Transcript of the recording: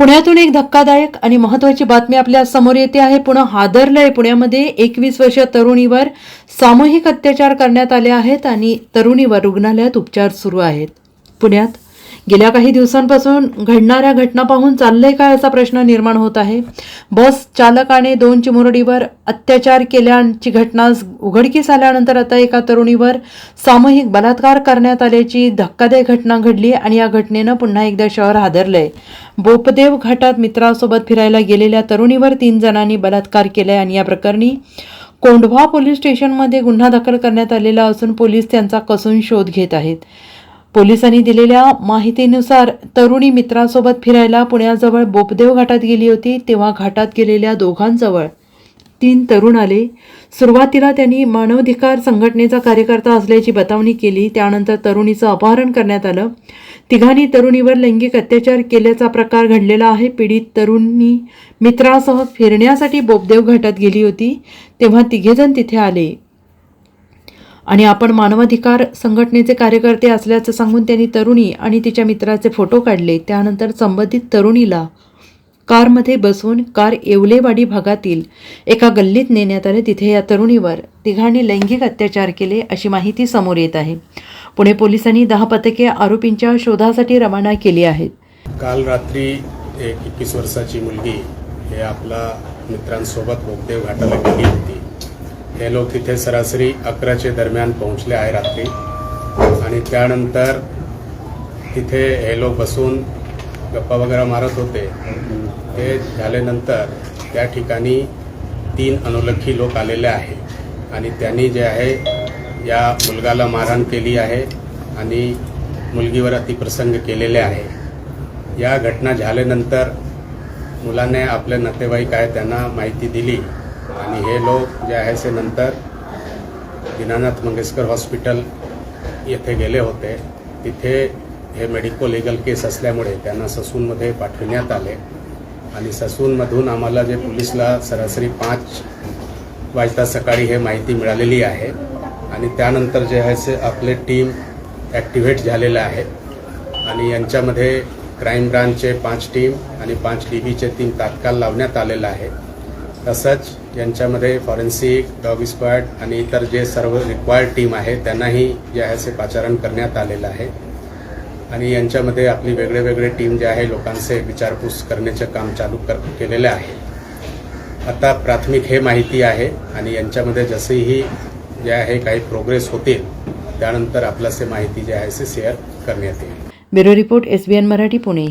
पुण्यातून एक धक्कादायक आणि महत्वाची बातमी आपल्यासमोर येते आहे. पुणे हादरलंय. पुण्यामध्ये एकवीस वर्ष तरुणीवर सामूहिक अत्याचार करण्यात आले आहेत आणि तरुणीवर रुग्णालयात उपचार सुरू आहेत. पुण्यात गेल्या काही दिवसांपासून घडणाऱ्या घटना पाहून चाललंय काय असा प्रश्न निर्माण होत आहे. बस चालकाने दोन चिमुरडीवर अत्याचार केल्याची घटना उघडकीस आल्यानंतर आता एका तरुणीवर सामूहिक बलात्कार करण्यात आल्याची धक्कादायक घटना घडली आणि या घटनेनं पुन्हा एकदा शहर हादरलंय. बोपदेव घाटात मित्रासोबत फिरायला गेलेल्या तरुणीवर तीन जणांनी बलात्कार केलाय आणि या प्रकरणी कोंढवा पोलीस स्टेशनमध्ये गुन्हा दाखल करण्यात आलेला असून पोलीस त्यांचा कसून शोध घेत आहेत. पोलिसांनी दिलेल्या माहितीनुसार तरुणी मित्रासोबत फिरायला पुण्याजवळ बोपदेव घाटात गेली होती तेव्हा घाटात गेलेल्या दोघांजवळ तीन तरुण आले. सुरुवातीला त्यांनी मानवाधिकार संघटनेचा कार्यकर्ता असल्याची बतावणी केली त्यानंतर तरुणीचं अपहरण करण्यात आलं. तिघांनी तरुणीवर लैंगिक अत्याचार केल्याचा प्रकार घडलेला आहे. पीडित तरुणी मित्रासह फिरण्यासाठी बोपदेव घाटात गेली होती तेव्हा तिघेजण तिथे आले. आणि आपण मानवाधिकार संघटनेचे कार्यकर्ते असल्याचं सांगून त्यांनी तरुणी आणि तिच्या मित्राचे फोटो काढले. त्यानंतर संबंधित तरुणीला कारमध्ये बसवून कार येवलेवाडी भागातील एका गल्लीत नेण्यात आले. तिथे या तरुणीवर तिघांनी लैंगिक अत्याचार केले अशी माहिती समोर येत आहे. पुणे पोलिसांनी दहा पथके आरोपींच्या शोधासाठी रवाना केली आहेत. काल रात्री एक एकवीस वर्षाची मुलगी हे आपला मित्रांसोबत बोगदेव घाटाला गेली होती. हे लोक तिथे सरासरी अकराचे दरम्यान पोहोचले आहे रात्री. आणि त्यानंतर तिथे हे लोक बसून गप्पा वगैरे मारत होते. ते झाल्यानंतर त्या ठिकाणी तीन अनोलखी लोक आलेले आहे. आणि त्यांनी जे आहे या मुलगाला मारहाण केली आहे आणि मुलगीवर अतिप्रसंग केलेले आहे. या घटना झाल्यानंतर मुलाने आपले नातेवाईक आहे त्यांना माहिती दिली. आणि हे लोक जे आहे ते नंतर दीनानाथ मंगेशकर हॉस्पिटल येथे गेले होते. तिथे हे मेडिको लिगल केस असल्यामुळे त्यांना ससूनमध्ये पाठविण्यात आले. आणि ससूनमधून आम्हाला जे पोलिसला सरासरी पाच वाजता सकाळी हे माहिती मिळालेली आहे. आणि त्यानंतर जे आहे ते आपले टीम ॲक्टिव्हेट झालेलं आहे. आणि यांच्यामध्ये क्राईम ब्रांचचे पाच टीम आणि पाच डी बीचे तीन तात्काळ लावण्यात आलेलं आहे. तसंच यांच्यामध्ये फॉरेन्सिक डॉग स्क्वॉड आणि इतर जे सर्व रिक्वायर्ड टीम आहे त्यांनाही जे आहे ते पाचारण करण्यात आलेलं आहे. आणि यांच्यामध्ये आपली वेगळे वेगळे टीम जे आहे लोकांचे विचारपूस करण्याचे काम चालू कर केलेले आहे. आता प्राथमिक हे माहिती आहे आणि यांच्यामध्ये जसेही जे आहे काही प्रोग्रेस होतील त्यानंतर आपल्यास माहिती जे आहे ते शेअर करण्यात येईल. Bureau report S B N Marathi Pune.